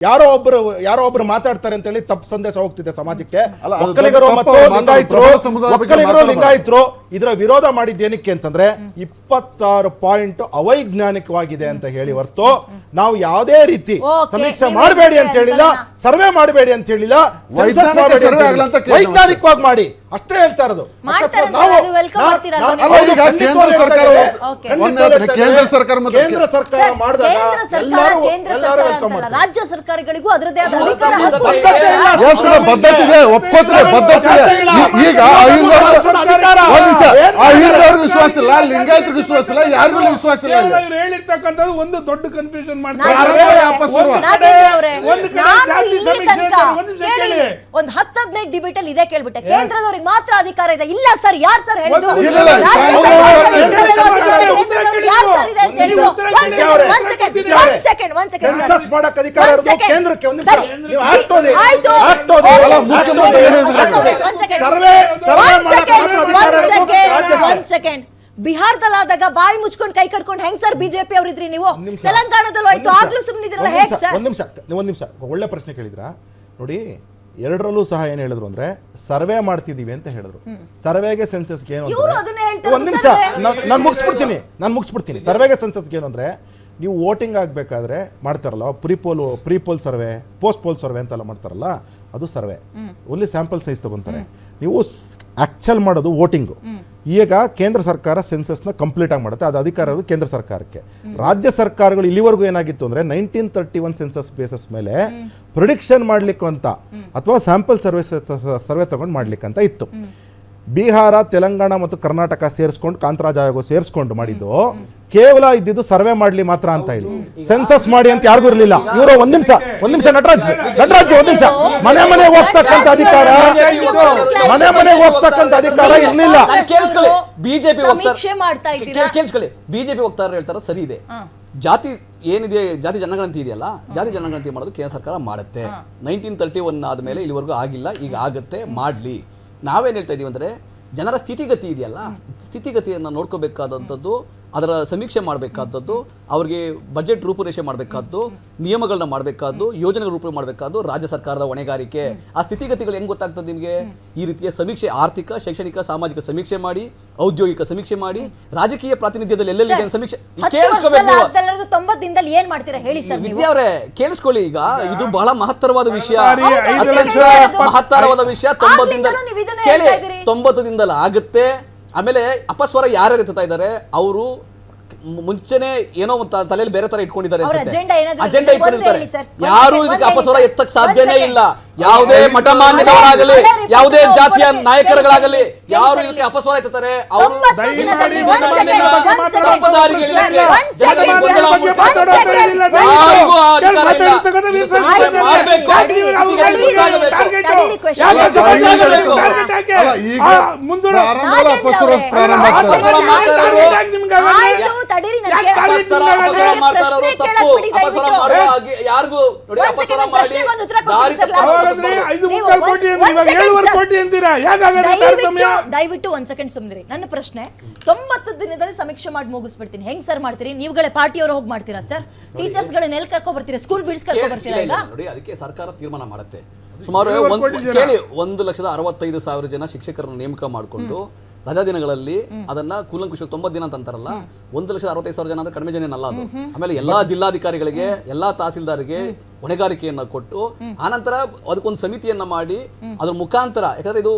ಯಾರೋ ಒಬ್ರು ಯಾರೋ ಒಬ್ರು ಮಾತಾಡ್ತಾರೆ ಅಂತ ಹೇಳಿ ತಪ್ಪು ಸಂದೇಶ ಹೋಗ್ತಿದೆ ಸಮಾಜಕ್ಕೆ ಒಕ್ಕಲಿಗರು ಮತ್ತು ಲಿಂಗಾಯತರು ಒಕ್ಕಲಿಗರು. ಲಿಂಗಾಯತರು ಇದರ ವಿರೋಧ ಮಾಡಿದ್ದೇನಕ್ಕೆ ಅಂತಂದ್ರೆ ಇಪ್ಪತ್ತಾರು ಪಾಯಿಂಟ್ ಅವೈಜ್ಞಾನಿಕವಾಗಿದೆ ಅಂತ ಹೇಳಿ ಹೊರತು ನಾವು ಯಾವುದೇ ರೀತಿ ಸಮೀಕ್ಷೆ ಮಾಡಬೇಡಿ ಅಂತ ಹೇಳಿಲ್ಲ ಸರ್ವೆ ಮಾಡಬೇಡಿ ಅಂತ ಹೇಳಿಲ್ಲ ವೈಜ್ಞಾನಿಕವಾಗಿ ಮಾಡಿ ಅಷ್ಟೇ ಹೇಳ್ತಾ ಇರೋದು. ಕೇಂದ್ರ ಸರ್ಕಾರ ಕೇಂದ್ರ ಸರ್ಕಾರ ಮತ್ತು ಕೇಂದ್ರ ಸರ್ಕಾರ ಸರ್, ಮಾಡಿದಾಗ ಕೇಂದ್ರ ಸರ್ಕಾರ ಕೇಂದ್ರ ಸರ್ಕಾರ welcome ಅಂತಲ್ಲ ರಾಜ್ಯ ಸರ್ಕಾರಗಳಿಗೂ ಅದರದೇ ಆದ ಅಧಿಕಾರ ಹಕ್ಕು ಬದ್ಧತೆ ಇದೆ. ಇದೆ. ಬದ್ಧತೆ ಇದೆ. ಒಪ್ಕೋತಾರೆ ಬದ್ಧತೆ ಈಗ ಅಹಿಂದವ್ರಿಗೆ ವಿಶ್ವಾಸ ಇಲ್ಲ ಲಿಂಗಾಯತರಿಗೆ ವಿಶ್ವಾಸ ಇಲ್ಲ ಯಾರಿಗೂ ವಿಶ್ವಾಸ ಇಲ್ಲ ಇಲ್ಲಿ. ಇವ್ರು ಹೇಳಿರ್ತಕ್ಕಂಥದ್ದು ಒಂದು ದೊಡ್ಡ ಕನ್ಫ್ಯೂಷನ್ ಮಾಡ್ತಾರೆ. ನಾಗೇಂದ್ರ ಯಾರೇ ಅವರೇ, ವಾಪಸ್ ಬರುವ? ನಾಗೇಂದ್ರ ಅವರೇ, ಒಂದು ಕಡೆ ನಾನು ಜಾತಿ ಇಲ್ಲಿ ಸಮೀಕ್ಷೆ ತನಕ ಅಂತ ಒಂದು ನಿಮಿಷ ಕೇಳಿ, ಕೇಳಿ. ಒಂದು ಹತ್ತು ಹದಿನೈದು ಡಿಬೇಟ್ ಅಲ್ಲಿ ಇದೇ ಕೇಳ್ಬಿಟ್ಟೆ. ಕೇಂದ್ರದವ್ರಿಗೆ ಮಾತ್ರ ಅಧಿಕಾರ ಇದೆ. ಇಲ್ಲ ಸರ್ ಯಾರು ಸರ್ ಹೇಳಿದ್ರು ಇಲ್ಲ, ಇಲ್ಲ, ರಾಜ್ಯ ಇಲ್ಲ, ಅಧಿಕಾರ ಇದೆ, ಉತ್ತರ ಕೇಂದ್ರದವ್ರಿಗೆ ಕೇಳಿ ಯಾರು ನೀವು. ಸರ್ ಇದೆ ಅಂತ ಒಂದು ಹೇಳಿದ್ದು ಉತ್ತರ ಒಂದ್ ಕೇಳಿ ಸೆಕೆಂಡ್ ಅವ್ರೆ. ಒಂದ್ ಸೆಕೆಂಡ್ ಕೊಟ್ಟಿದ್ದಾರೆ. ಒಂದ್ ಸೆಕೆಂಡ್ ಒಂದ್ ಸೆಕೆಂಡ್ ಸರ್ ಸೆನ್ಸಸ್ ಮಾಡಕ್ ಅಧಿಕಾರ ಇರೋದು ಕೇಂದ್ರಕ್ಕೆ ಒಂದು ಸರಿ. ನೀವು ಆಕ್ಟ್ ಓದಿ. ಆಯ್ತು. ಆಕ್ಟ್ ಓದಿ. ಅಲ್ಲ, ಮುಖ್ಯಮಂತ್ರಿ ಅಶೋಕ್ ಅವರೇ, ಒಂದ್ ಸೆಕೆಂಡ್. ಸರ್ವೆ ಮಾಡಕ್ ಅಧಿಕಾರ ಇರೋದು. ಒಂದ್ ಸೆಕೆಂಡ್ ಬಿಹಾರದಲ್ಲಾದಾಗ ಬಾಯಿ ಮುಚ್ಕೊಂಡು ಕೈ ಕಟ್ಕೊಂಡು ಹೆಂಗ್ ಸರ್ ಬಿಜೆಪಿ ಅವ್ರಿದ್ರಿ ನೀವು ತೆಲಂಗಾಣದಲ್ಲೂ ಆಯ್ತು. ಆಗ್ಲೂ ಸುಮ್ಮನಿದ್ರಲ್ಲ ಹೇಗ್ ಸರ್ ಒಂದ್ ನಿಮಿಷ ನೀವು ಒಂದ್ ನಿಮಿಷ ಒಳ್ಳೆ ಪ್ರಶ್ನೆ ಕೇಳಿದ್ರ ನೋಡಿ ಎರಡರಲ್ಲೂ ಸಹ ಏನ್ ಹೇಳಿದ್ರು ಅಂದ್ರೆ ಸರ್ವೆ ಮಾಡ್ತಿದೀವಿ ಅಂತ ಹೇಳಿದ್ರು ಸರ್ವೆಗೆ ಸೆನ್ಸಸ್ಗೆ ಏನು ಒಂದ್ ನಿಮಿಷ. ನಾನು ಮುಗಿಸ್ಬಿಡ್ತೀನಿ ನಾನು ಮುಗಿಸ್ಬಿಡ್ತೀನಿ ಸರ್ವೆಗೆ ಸೆನ್ಸಸ್ಗೆ ಏನು ಅಂದ್ರೆ ನೀವು ವೋಟಿಂಗ್ ಆಗಬೇಕಾದ್ರೆ ಮಾಡ್ತಾರಲ್ಲ pre poll pre poll survey post poll survey ಅಂತೆಲ್ಲ ಮಾಡ್ತಾರಲ್ಲ ಅದು ಸರ್ವೆ. ಓನ್ಲಿ ಸ್ಯಾಂಪಲ್ ಸೈಜ್ ತಗೊಂತಾರೆ. ನೀವು ಆಕ್ಚುಲ್ ಮಾಡೋದು ವೋಟಿಂಗು. ಈಗ ಕೇಂದ್ರ ಸರ್ಕಾರ ಸೆನ್ಸಸ್ನ ಕಂಪ್ಲೀಟ್ ಆಗಿ ಮಾಡುತ್ತೆ ಅದು ಅಧಿಕಾರ ಇರೋದು ಕೇಂದ್ರ ಸರ್ಕಾರಕ್ಕೆ. ರಾಜ್ಯ ಸರ್ಕಾರಗಳು ಇಲ್ಲಿವರೆಗೂ ಏನಾಗಿತ್ತು ಅಂದ್ರೆ nineteen thirty one census basis ಮೇಲೆ ಪ್ರೊಡಿಕ್ಷನ್ ಮಾಡ್ಲಿಕ್ಕೆ ಅಂತ ಅಥವಾ ಸ್ಯಾಂಪಲ್ ಸರ್ವೆ ಸರ್ವೆ ತಗೊಂಡು ಮಾಡ್ಲಿಕ್ಕೆ ಅಂತ ಇತ್ತು ಬಿಹಾರ ತೆಲಂಗಾಣ ಮತ್ತು ಕರ್ನಾಟಕ ಸೇರಿಸ್ಕೊಂಡು ಕಾಂತರಾಜ್ ಆಯೋಗ ಸೇರಿಸ್ಕೊಂಡು ಮಾಡಿದ್ದು ಕೇವಲ ಇದ್ದಿದ್ದು ಸರ್ವೆ ಮಾಡ್ಲಿ ಮಾತ್ರ ಅಂತ ಹೇಳಿ. ಸೆನ್ಸಸ್ ಮಾಡಿ ಅಂತ ಯಾರಿಗೂ ಇರಲಿಲ್ಲ. ಇವರು ಒಂದ್ ನಿಮಿಷ ಒಂದ್ ನಿಮಿಷ ನಟರಾಜ್ ನಟರಾಜ್ ಒಂದ್ ನಿಮಿಷ. ಮನೆ ಮನೆ ಹೋಗ್ತಕ್ಕಂತ ಅಧಿಕಾರ ಮನೆ ಮನೆ ಹೋಗ್ತಕ್ಕಂತ ಅಧಿಕಾರ ಇರಲಿಲ್ಲ. ಬಿಜೆಪಿ? ಕೇಳಿಸ್ಕೊಳ್ಳಿ. ಬಿಜೆಪಿ ವಕ್ತಾರರು ಹೇಳ್ತಾರೆ ಸರಿ ಇದೆ. ಜಾತಿ ಏನಿದೆ ಜಾತಿ ಜನಗಣತಿ ಇದೆಯಲ್ಲ ಜಾತಿ ಜನಗಣತಿ ಮಾಡೋದು ಕೇಂದ್ರ ಸರ್ಕಾರ ಮಾಡುತ್ತೆ. ನೈನ್ಟೀನ್ ತರ್ಟಿ ಒನ್ ಆದ್ಮೇಲೆ ಇಲ್ಲಿವರೆಗೂ ಆಗಿಲ್ಲ ಈಗ ಆಗುತ್ತೆ ಮಾಡ್ಲಿ. ನಾವೇನ್ ಹೇಳ್ತಾ ಇದೀವಿ ಅಂದ್ರೆ ಜನರ ಸ್ಥಿತಿಗತಿ ಇದೆಯಲ್ಲ? ಸ್ಥಿತಿಗತಿಯನ್ನು ನೋಡ್ಕೋಬೇಕಾದಂಥದ್ದು ಅದರ ಸಮೀಕ್ಷೆ ಮಾಡಬೇಕಾದದ್ದು ಅವರಿಗೆ ಬಜೆಟ್ ರೂಪುರೇಷೆ ಮಾಡಬೇಕಾದ್ದು ನಿಯಮಗಳನ್ನ ಮಾಡಬೇಕಾದ್ದು ಯೋಜನೆ ರೂಪ ಮಾಡಬೇಕಾದ್ದು ರಾಜ್ಯ ಸರ್ಕಾರದ ಹೊಣೆಗಾರಿಕೆ. ಆ ಸ್ಥಿತಿಗತಿಗಳು ಹೆಂಗೆ ಗೊತ್ತಾಗ್ತದೆ ನಿಮಗೆ? ಈ ರೀತಿಯ ಸಮೀಕ್ಷೆ ಆರ್ಥಿಕ ಶೈಕ್ಷಣಿಕ ಸಾಮಾಜಿಕ ಸಮೀಕ್ಷೆ ಮಾಡಿ ಔದ್ಯೋಗಿಕ ಸಮೀಕ್ಷೆ ಮಾಡಿ ರಾಜಕೀಯ ಪ್ರಾತಿನಿಧ್ಯದಲ್ಲಿ ಎಲ್ಲೆಲ್ಲಿ ಸಮೀಕ್ಷೆ ಏನ್ ಮಾಡ್ತೀರಾ ಹೇಳಿ ಸರ್ ನೀವು ವಿದ್ಯಾ ಅವರೇ ಕೇಳಿಸ್ಕೊಳ್ಳಿ ಈಗ ಇದು ಬಹಳ ಮಹತ್ತರವಾದ ವಿಷಯ ಹೌದು, ಐದು ಅತ್ಯಂತ ಲಕ್ಷ ಎಪ್ಪತ್ತು- ಮಹತ್ತರವಾದ ವಿಷಯ ತೊಂಬತ್ತು ಆಗ್ಲಿಂದಲೂ ನೀವು ಇದನ್ನೇ ಕೇಳಿ ಹೇಳ್ತಾ ಇದ್ದೀರಿ. ತೊಂಬತ್ತು ದಿನದಲ್ಲಿ ಆಗುತ್ತೆ ಆಮೇಲೆ ಅಪಸ್ವರ ಯಾರ್ಯಾರು ಎತ್ತುತ್ತಾ ಇದ್ದಾರೆ ಅವರು ಮುಂಚೆನೆ ಏನೋ ಒಂದು ತ- ತಲೆಯಲ್ಲಿ ಬೇರೆ ತರ ಇಟ್ಕೊಂಡಿದ್ದಾರೆ ಅವ್ರ ಅನ್ಸುತ್ತೆ. agenda ಏನಾದ್ರು ಅಜೆಂಡಾ ಇರ್ಲಿ, ಇಟ್ಕೊಂಡಿರ್ತಾರೆ ಹೇಳಿ ಸರ್. ಒಂದ್ ಯಾರು second, ಇದಕ್ಕೆ ಒಂದ್ ಅಪಸ್ವರ ಎತ್ತಕ್ಕೆ ಎತ್ತಕ್. ಸಾಧ್ಯನೇ ಒಂದ್ ಇಲ್ಲ. ಯಾವುದೇ ಮಠ ಮಾನ್ಯದವರಾಗಲಿ ಯಾವುದೇ ಜಾತಿಯ ನಾಯಕರುಗಳಾಗಲಿ ಯಾರು ಇದಕ್ಕೆ ಅಪಸ್ವರ ಇರ್ತಾರೆ ಅವರು. ಯಾರಿಗೂ ನೋಡಿ ಅಪಸ್ವರ ಮಾಡಿ ಐದು ಮುಕ್ಕಾಲು ಕೋಟಿ ಅಂದ್ರೆ ಇವಾಗ ಏಳುವರೆ ಕೋಟಿ ಅಂತೀರಾ? ತಾರತಮ್ಯ ದಯವಿಟ್ಟು ದಯವಿಟ್ಟು ಒಂದ್ ಸೆಕೆಂಡ್ ಸುಮ್ಮನೆ ನನ್ನ ಪ್ರಶ್ನೆ ತೊಂಬತ್ತು ದಿನದಲ್ಲಿ ಸಮೀಕ್ಷೆ ಮಾಡಿ ಮುಗಿಸ್ಬಿಡ್ತೀನಿ. ಹೆಂಗ್ ಸರ್ ಮಾಡ್ತೀರಿ? ನೀವುಗಳೇ ಪಾರ್ಟಿಯವರು ಹೋಗಿ ಮಾಡ್ತೀರಾ ಸರ್? ಟೀಚರ್ಸ್ ಗಳನ್ನ ಎಲ್ಲಿ ಕರ್ಕೊ ಬರ್ತೀರಾ? ಸ್ಕೂಲ್ ಬಿಡ್ಸ್ ಕರ್ಕೊ ಬರ್ತೀರಾ ಈಗ? ನೋಡಿ ಅದಕ್ಕೆ ಸರ್ಕಾರ ತೀರ್ಮಾನ ಮಾಡುತ್ತೆ. ಸುಮಾರು ಒಂದು ಲಕ್ಷದ ಅರವತ್ತೈದು ಸಾವಿರ ಜನ ಶಿಕ್ಷಕರನ್ನ ನೇಮಕ ಮಾಡಿಕೊಂಡು ರಜಾ ದಿನಗಳಲ್ಲಿ ಅದನ್ನ ಕೂಲಂಕುಷ ತೊಂಬತ್ತು ದಿನ ಅಂತ ಅಂತಾರಲ್ಲ ಒಂದು ಲಕ್ಷದ ಅರವತ್ತೈದು ಸಾವಿರ ಜನ ಅಂದ್ರೆ ಕಡಿಮೆ ಜನ ಅಲ್ಲ ಅದು ಆಮೇಲೆ ಎಲ್ಲಾ ಜಿಲ್ಲಾಧಿಕಾರಿಗಳಿಗೆ ಎಲ್ಲಾ ತಹಸೀಲ್ದಾರ್ಗೆ ಹೊಣೆಗಾರಿಕೆಯನ್ನ ಕೊಟ್ಟು ಆನಂತರ ಅದಕ್ಕೊಂದು ಸಮಿತಿಯನ್ನ ಮಾಡಿ ಅದ್ರ ಮುಖಾಂತರ ಯಾಕಂದ್ರೆ ಇದು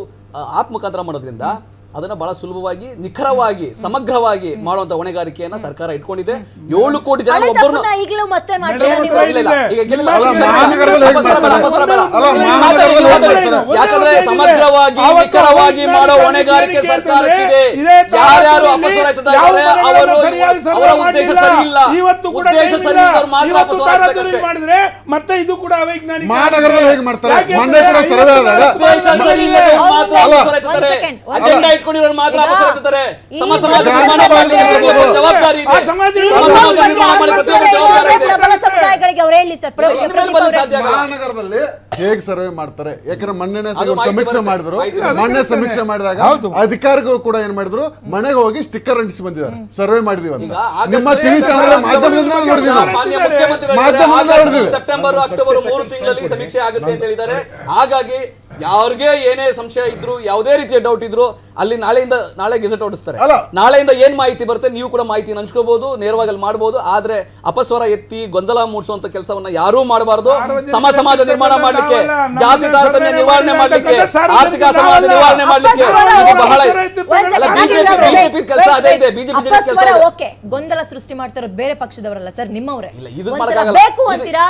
ಆಪ್ ಮುಖಾಂತರ ಮಾಡೋದ್ರಿಂದ ಅದನ್ನ ಬಹಳ ಸುಲಭವಾಗಿ ನಿಖರವಾಗಿ ಸಮಗ್ರವಾಗಿ ಮಾಡುವಂತ ಹೊಣೆಗಾರಿಕೆಯನ್ನ ಸರ್ಕಾರ ಇಟ್ಕೊಂಡಿದೆ ಏಳು ಕೋಟಿ ಜನ ಹಳೆ ಯಾಕಂದ್ರೆ ಸಮಗ್ರವಾಗಿ ನಿಖರವಾಗಿ ಮಾಡೋ ಹೊಣೆಗಾರಿಕೆ ಸರ್ಕಾರಕ್ಕಿದೆ. ಯಾರ್ಯಾರು ಅಪಸ್ವರ ಅವರು ಅವರ ಉದ್ದೇಶ. ಸರಿ ಇಲ್ಲ ಇವತ್ತು ಕೂಡ ಉದ್ದೇಶ ಸರಿ ಇಲ್ಲ. ಮಾತ್ರ ಅಪಸ್ವರ ಮಾಡಿದ್ರೆ ಮತ್ತೆ ಇದು ಕೂಡ ಅವೈಜ್ಞಾನಿಕ ಮಹಾನಗರದಲ್ಲಿ ಹೇಗೆ ಮಾಡ್ತಾರೆ? ಮೊನ್ನೆ ಕೂಡ ಸರ್ವೆ ಆದಾಗ ಉದ್ದೇಶ ಸರಿ ಮಾತ್ರ. ಅಪಸ್ವರ ಅಜೆಂಡಾ ಇಟ್ಕೊಂಡಿರೋರು ಮಾತ್ರ ಈಗ ಅಪಸ್ವರ ಎತ್ತುತ್ತಾರೆ ಈ ಸಮ ಸಮಾಜ ನಿರ್ಮಾಣ ಮಾಡ್ಲಿಕ್ಕೆ ಜವಾಬ್ದಾರಿ ಇದೆ. ಆ ಸಮಾಜ ನಿರ್ಮಾಣ ಜವಾಬ್ದಾರಿ ಇದೆ. ಪ್ರಬಲ ಸಮುದಾಯಗಳಿಗೆ ಅವರು ಹೇಳಿ ಸರ್. ಪ್ರಬಲ ಸಾಧ್ಯ ಮಹಾನಗರದಲ್ಲಿ ಹೇಗ್ ಸರ್ವೆ ಮಾಡ್ತಾರೆ. ಯಾಕಂದ್ರೆ ಮೊನ್ನೆ ಸಮೀಕ್ಷೆ ಮಾಡಿದ್ರು. ಮೊನ್ನೆ ಸಮೀಕ್ಷೆ ಮಾಡಿದಾಗ. ಅಧಿಕಾರಿಗಳು ಕೂಡ ಏನ್ ಮಾಡಿದ್ರು? ಮನೆಗೆ ಹೋಗಿ ಸ್ಟಿಕ್ಕರ್ ಅಂಟಿಸಿ ಬಂದಿದ್ದಾರೆ. ಸರ್ವೆ ಮಾಡಿದೀವಿ ಅಂತ. ಈಗ ನಿಮ್ಮ ಐದನೇ ಚಾನಲ್ ಮಾಧ್ಯಮದಿಂದ ನೋಡಿದೀವಿ. ಹೇಳಿದ್ದಾರೆ, ನೋಡಿದ್ವಿ. ಸೆಪ್ಟೆಂಬರ್ ಅಕ್ಟೋಬರ್ ಮೂರು ತಿಂಗಳಲ್ಲಿ ಸಮೀಕ್ಷೆ ಆಗುತ್ತೆ ಅಂತ ಹೇಳಿದ್ದಾರೆ. ಹಾಗಾಗಿ ಯಾರಿಗೆ ಏನೇ ಸಂಶಯ ಇದ್ರು ಯಾವುದೇ ರೀತಿಯ ಡೌಟ್ ಇದ್ರು ಅಲ್ಲಿ ನಾಳೆಯಿಂದ ನಾಳೆ ಗೆಜೆಟ್ ಹೊಡಿಸ್ತಾರೆ ಅಲ್ಲ. ನಾಳೆಯಿಂದ ಏನ್ ಮಾಹಿತಿ ಬರುತ್ತೆ? ನೀವು ಕೂಡ ಮಾಹಿತಿ ಹಂಚ್ಕೋಬಹುದು ನೇರವಾಗಿ ಅಲ್ಲಿ ಮಾಡಬಹುದು ಆದ್ರೆ ಅಪಸ್ವರ ಎತ್ತಿ ಗೊಂದಲ ಮೂಡಿಸುವಂತ ಕೆಲಸವನ್ನ ಯಾರೂ ಮಾಡಬಾರದು. ಸಮ ಸಮಾಜ ನಿರ್ಮಾಣ ಮಾಡ್ಲಿಕ್ಕೆ ಜಾತಿ ತಾರತಮ್ಯ ನಿವಾರಣೆ ಮಾಡ್ಲಿಕ್ಕೆ ಆರ್ಥಿಕ ಅಸಮಾನತೆ ನಿವಾರಣೆ ಮಾಡಲಿಕ್ಕೆ ಬಹಳ ಬಿಜೆಪಿ ಕೆಲಸ ಅದೇ ಇದೆ ಬಿಜೆಪಿ ಕೆಲಸ ಓಕೆ ಗೊಂದಲ ಸೃಷ್ಟಿ ಮಾಡ್ತಿರೋದು ಬೇರೆ ಪಕ್ಷದವರಲ್ಲ ಸರ್ ನಿಮ್ಮವರೇ. ಬೇಕು ಅಂತೀರಾ?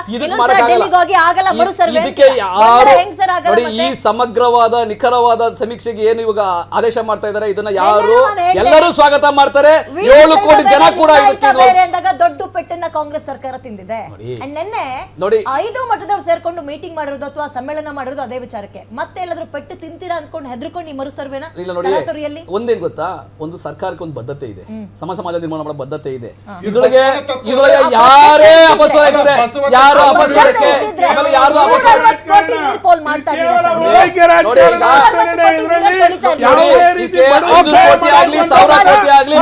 ಡೆಲ್ಲಿಗೆ ಹೋಗಿ ಆಗಲ್ಲ ಮರು ಸರ್ವೆ. ಇದಕ್ಕೆ ಯಾರು ಹೆಂಗ್ ಸರ್ ಆಗಲ್ಲ ನೋಡಿ ಈ ಸಮಗ್ರವಾದ ನಿಖರವಾದ ಸಮೀಕ್ಷೆಗೆ ಏನು ಇವಾಗ ಆದೇಶ ಮಾಡ್ತಾ ಇದ್ದಾರೆ ಇದನ್ನ ಯಾರು ಎಲ್ಲರೂ ಸ್ವಾಗತ ಮಾಡ್ತಾರೆ. ಏಳು ಕೋಟಿ ಜನ ಕೂಡ ಇದಕ್ಕೆ ಬೇರೆ ಅಂದಾಗ ದೊಡ್ಡ ಪೆಟ್ಟನ್ನ ಕಾಂಗ್ರೆಸ್ ಸರ್ಕಾರ ತಿಂದಿದೆ. ನೋಡಿ. ನೆನ್ನೆ ನೋಡಿ. ಐದು ಮಠದವ್ರು ಸೇರ್ಕೊಂಡು ಮೀಟಿಂಗ್ ಮಾಡಿರೋದು ಅಥವಾ ಸಮ್ಮೇಳನ ಮಾಡಿರೋದು ಅದೇ ವಿಚಾರಕ್ಕೆ ಮತ್ತೆ ಎಲ್ಲಾದ್ರೂ ಪೆಟ್ಟು ತಿಂತೀರಾ ಅನ್ಕೊಂಡು ಹೆದರ್ಕೊಂಡು ಈ ಮರು ಸರ್ವೇನ ಇಲ್ಲ ನೋಡಿ ತರಾತುರಿಯಲ್ಲಿ ಒಂದೇನ್ ಗೊತ್ತಾ ಒಂದು ಸರ್ಕಾರಕ್ಕೆ ಒಂದು ಬದ್ಧತೆ ಇದೆ ಸಮ ಸಮಾಜ ನಿರ್ಮಾಣ ಮಾಡೋ ಬದ್ಧತೆ ಇದೆ ಇದ್ರೊಳಗೆ ಇದ್ರೊಳಗೆ ಯಾರೇ ಅಪಸ್ವರ ಇದ್ದಾರೆ ಯಾರು ಅಪಸ್ವರಕ್ಕೆ ಆಮೇಲೆ ಯಾರು ನೂರ ಅಪಸ್ವರ ಅರವತ್ತು ಕೋಟಿ ನೀರ್ ಪೋಲ್ ಮಾಡ್ತಾ ಇದ್ದೀರಾ ಕೋಟಿ ಆಗ್ಲಿ, ಸಾವಿರ ಕೋಟಿ ಆಗ್ಲಿ,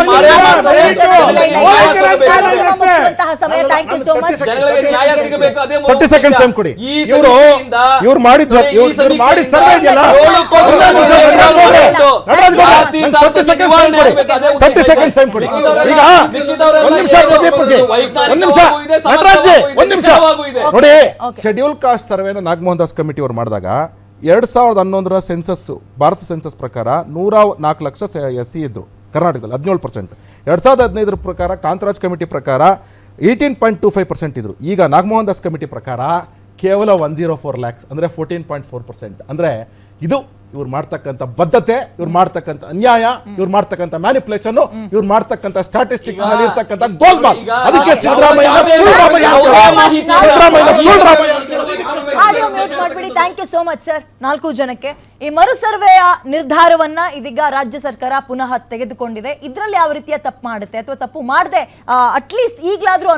ಸಮಯ ಥ್ಯಾಂಕ್ ಯು ಸೋ ಮಚ್ ಜನಗಳಿಗೆ ಸೆಕೆಂಡ್ ಸಿಗಬೇಕು ಅದೇ ಮೂಲ 30 seconds ಉದ್ದೇಶ. ಕೊಡಿ. ಇವರು ಇವ್ರು- ಮಾಡಿದ- ಇವ್ರು- ಮಾಡಿದ ಸರ್ವೆ ಇದೆಯಲ್ಲ? 30 seconds ನಿವಾರಣೆ ಕೊಡಿ. ಆಗ್ಬೇಕು, ಅದೇ 30 ಉದ್ದೇಶ seconds time ಕೊಡಿ. ಈಗ ಒಂದ್ ನಿಮಿಷ? ಪ್ರದೀಪ್ ಒಂದ್ ನಿಮಿಷ ನಟರಾಜ್ ಒಂದ್ ನಿಮಿಷ ನೋಡಿ ಶೆಡ್ಯೂಲ್ ಕಾಸ್ಟ್ ಸರ್ವೆನ ನಾಗಮೋಹನ್ ದಾಸ್ ಕಮಿಟಿ ಅವರು ಮಾಡಿದಾಗ ಎರಡ್ ಸಾವಿರದ ಹನ್ನೊಂದರ ಸೆನ್ಸಸ್ ಭಾರತ ಸೆನ್ಸಸ್ ಪ್ರಕಾರ ನೂರ ನಾಲ್ಕು ಲಕ್ಷ ಎಸ್ ಸಿ ಇದ್ರು ಕರ್ನಾಟಕದಲ್ಲಿ ಹದಿನೇಳು ಪರ್ಸೆಂಟ್ ಎರಡ್ ಸಾವಿರದ ಹದಿನೈದರ ಪ್ರಕಾರ ಕಾಂತರಾಜ್ ಕಮಿಟಿ ಪ್ರಕಾರ eighteen point two five percent ಇದ್ರು. ಈಗ ನಾಗಮೋಹನ್ ದಾಸ್ ಕಮಿಟಿ ಪ್ರಕಾರ ಕೇವಲ ಒನ್ ಜೀರೋ ಫೋರ್ ಲ್ಯಾಕ್ಸ್ ಅಂದರೆ ಫೋರ್ಟೀನ್ ಪಾಯಿಂಟ್ ಫೋರ್ ಪರ್ಸೆಂಟ್ ಅಂದರೆ ಇದು ಇವ್ರು ಮಾಡ್ತಕ್ಕಂಥ ಬದ್ಧತೆ ಇವ್ರು ಮಾಡ್ತಕ್ಕಂಥ ಅನ್ಯಾಯ ಇವ್ರು ಮಾಡ್ತಕ್ಕಂಥ ಮ್ಯಾನಿಪುಲೇಷನ್ ಇವ್ರು ಮಾಡ್ತಕ್ಕಂಥ ಸ್ಟಾಟಿಸ್ಟಿಕ್ ಇರ್ತಕ್ಕಂಥ ಗೋಲ್ಮಾಲ್ ಅದಕ್ಕೆ ಸಿದ್ದರಾಮಯ್ಯ ಯಾವುದೇ- ಸುಳ್ರಾಮಯ್ಯ ಯಾವುದೇ ಅಂತ- ಮಾಹಿತಿ ಸಿದ್ದರಾಮಯ್ಯ ಸುಳ್ರಾಮಯ್ಯ ಆಡಿಯೋ ಮ್ಯೂಟ್ ಮಾಡ್ಬಿಡಿ thank you so much sir ನಾಲ್ಕು ಜನಕ್ಕೆ. ಈ ಮರು ಸರ್ವೆಯ ನಿರ್ಧಾರವನ್ನ ಇದೀಗ ರಾಜ್ಯ ಸರ್ಕಾರ ಪುನಃ ತೆಗೆದುಕೊಂಡಿದೆ. ಇದರಲ್ಲಿ ಯಾವ ರೀತಿಯ ತಪ್ಪು ಮಾಡುತ್ತೆ ಅಥವಾ ತಪ್ಪು ಮಾಡದೆ ಅಟ್ಲೀಸ್ಟ್ ಈಗಲಾದ್ರೂ